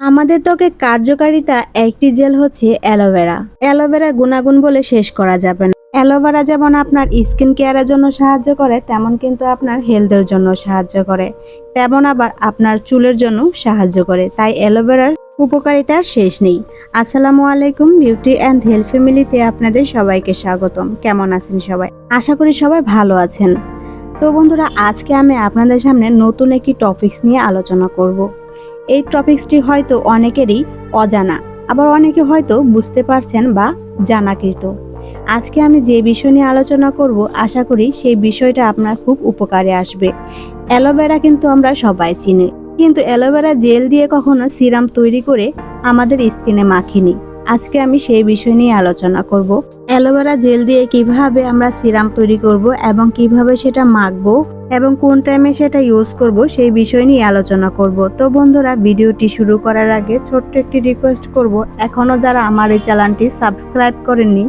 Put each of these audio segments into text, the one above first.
আমাদের ত্বকে কার্যকারিতা একটি জেল হচ্ছে অ্যালোভেরা। অ্যালোভেরা গুণাগুণ বলে শেষ করা যাবে না। অ্যালোভেরা যেমন আপনার স্কিন কেয়ারের জন্য সাহায্য করে, তেমন কিন্তু আপনার হেলথের জন্য সাহায্য করে। তেমন আবার আপনার চুলের জন্য সাহায্য করে। তাই অ্যালোভেরার উপকারিতার শেষ নেই। আসসালামু আলাইকুম, বিউটি অ্যান্ড হেলথ ফ্যামিলিতে আপনাদের সবাইকে স্বাগতম। কেমন আছেন সবাই? আশা করি সবাই ভালো আছেন। তো বন্ধুরা, আজকে আমি আপনাদের সামনে নতুন একটি টপিকস নিয়ে আলোচনা করব। এই টপিকসটি হয়তো অনেকেরই অজানা, আবার অনেকে হয়তো বুঝতে পারছেন বা জানাকৃত। আজকে আমি যে বিষয় নিয়ে আলোচনা করব, আশা করি সেই বিষয়টা আপনার খুব উপকারে আসবে। অ্যালোভেরা কিন্তু আমরা সবাই চিনি। কিন্তু অ্যালোভেরা জেল দিয়ে কখনো সিরাম তৈরি করে আমাদের স্কিনে মাখিনি। আজকে আমি সেই বিষয় নিয়ে আলোচনা করব। অ্যালোভেরা জেল দিয়ে কীভাবে আমরা সিরাম তৈরি করব এবং কীভাবে সেটা মাখবো এবং কোন টাইমে সেটা ইউজ করব সেই বিষয় নিয়ে আলোচনা করব। তো বন্ধুরা, ভিডিওটি শুরু করার আগে ছোট্ট একটি রিকোয়েস্ট করব। এখনও যারা আমার এই চ্যানেলটি সাবস্ক্রাইব করেননি,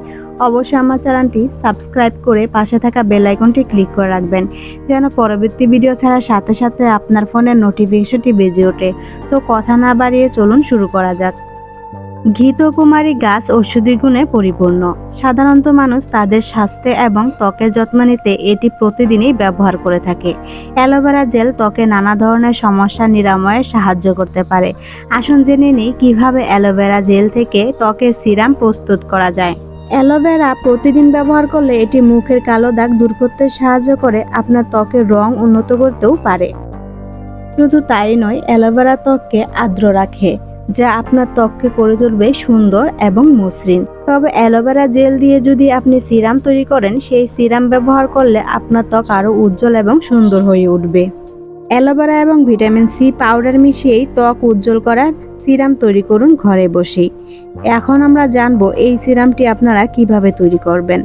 অবশ্যই আমার চ্যানেলটি সাবস্ক্রাইব করে পাশে থাকা বেল আইকনটি ক্লিক করে রাখবেন, যেন পরবর্তী ভিডিও ছাড়ার সাথে সাথে আপনার ফোনের নোটিফিকেশনটি বেজে ওঠে। তো কথা না বাড়িয়ে চলুন শুরু করা যাক। ঘৃতকুমারী গাছ ঔষধি গুণে পরিপূর্ণ। সাধারণত মানুষ তাদের স্বাস্থ্য এবং ত্বকের যত্ন নিতে এটি প্রতিদিনই ব্যবহার করে থাকে। অ্যালোভেরা জেল ত্বকে নানা ধরনের সমস্যা নিরাময়ে সাহায্য করতে পারে। আসুন জেনে নিই কীভাবে অ্যালোভেরা জেল থেকে ত্বকের সিরাম প্রস্তুত করা যায়। অ্যালোভেরা প্রতিদিন ব্যবহার করলে এটি মুখের কালো দাগ দূর করতে সাহায্য করে, আপনার ত্বকের রং উন্নত করতেও পারে। শুধু তাই নয়, অ্যালোভেরা ত্বককে আর্দ্র রাখে। যা আপনার ত্বককে করে তুলবে সুন্দর এবং মসৃণ। তবে অ্যালোভেরা জেল দিয়ে যদি আপনি সিরাম তৈরি করেন, সেই সিরাম ব্যবহার করলে আপনার ত্বক আরও উজ্জ্বল এবং সুন্দর হয়ে উঠবে। অ্যালোভেরা এবং ভিটামিন সি পাউডার মিশিয়েই ত্বক উজ্জ্বল করার সিরাম তৈরি করুন ঘরে বসেই। এখন আমরা জানব এই সিরামটি আপনারা কীভাবে তৈরি করবেন।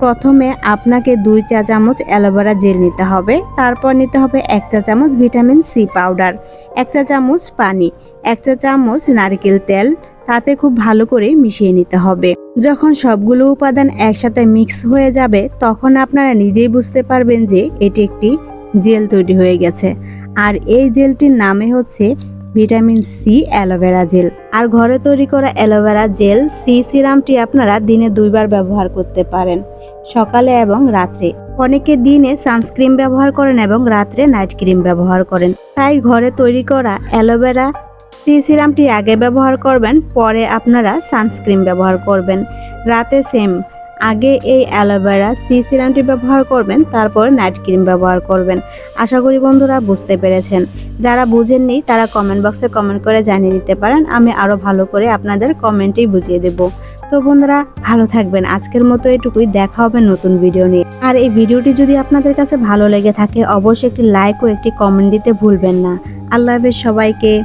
প্রথমে আপনাকে দুই চা চামচ অ্যালোভেরা জেল নিতে হবে, তারপর নিতে হবে এক চা চামচ ভিটামিন সি পাউডার, এক চা চামচ পানি, এক চা চামচ নারকেল তেল, তাতে খুব ভালো করে মিশিয়ে নিতে হবে। যখন সবগুলো উপাদান একসাথে মিক্স হয়ে যাবে, তখন আপনারা নিজেই বুঝতে পারবেন যে এটি একটি জেল তৈরি হয়ে গেছে। আর এই জেলটির নামে হচ্ছে vitamin C aloe vera gel. আর ঘরে তৈরি করা অ্যালোভেরা জেল সি সিরামটি আপনারা দিনে দুইবার ব্যবহার করতে পারেন, সকালে এবং রাত্রে। অনেকে দিনে সানস্ক্রিন ব্যবহার করেন এবং রাত্রে নাইট ক্রিম ব্যবহার করেন। তাই ঘরে তৈরি করা অ্যালোভেরা সি সিরামটি আগে ব্যবহার করবেন, পরে আপনারা সানস্ক্রিন ব্যবহার করবেন। রাতে সেম আগে এই অ্যালোভেরা সি সিরামটি ব্যবহার করবেন, তারপর নাইট ক্রিম ব্যবহার করবেন। আশা করি বন্ধুরা বুঝতে পেরেছেন। যারা বুঝেননি, তারা কমেন্ট বক্সে কমেন্ট করে জানিয়ে দিতে পারেন। আমি আরও ভালো করে আপনাদের কমেন্টেই বুঝিয়ে দেব। তো বন্ধুরা, ভালো থাকবেন। আজকের মতো এটুকুই। দেখা হবে নতুন ভিডিও নিয়ে। আর এই ভিডিওটি যদি আপনাদের কাছে ভালো লেগে থাকে, অবশ্যই একটি লাইক ও একটি কমেন্ট দিতে ভুলবেন না। আল্লাহ হাফেজ সবাইকে।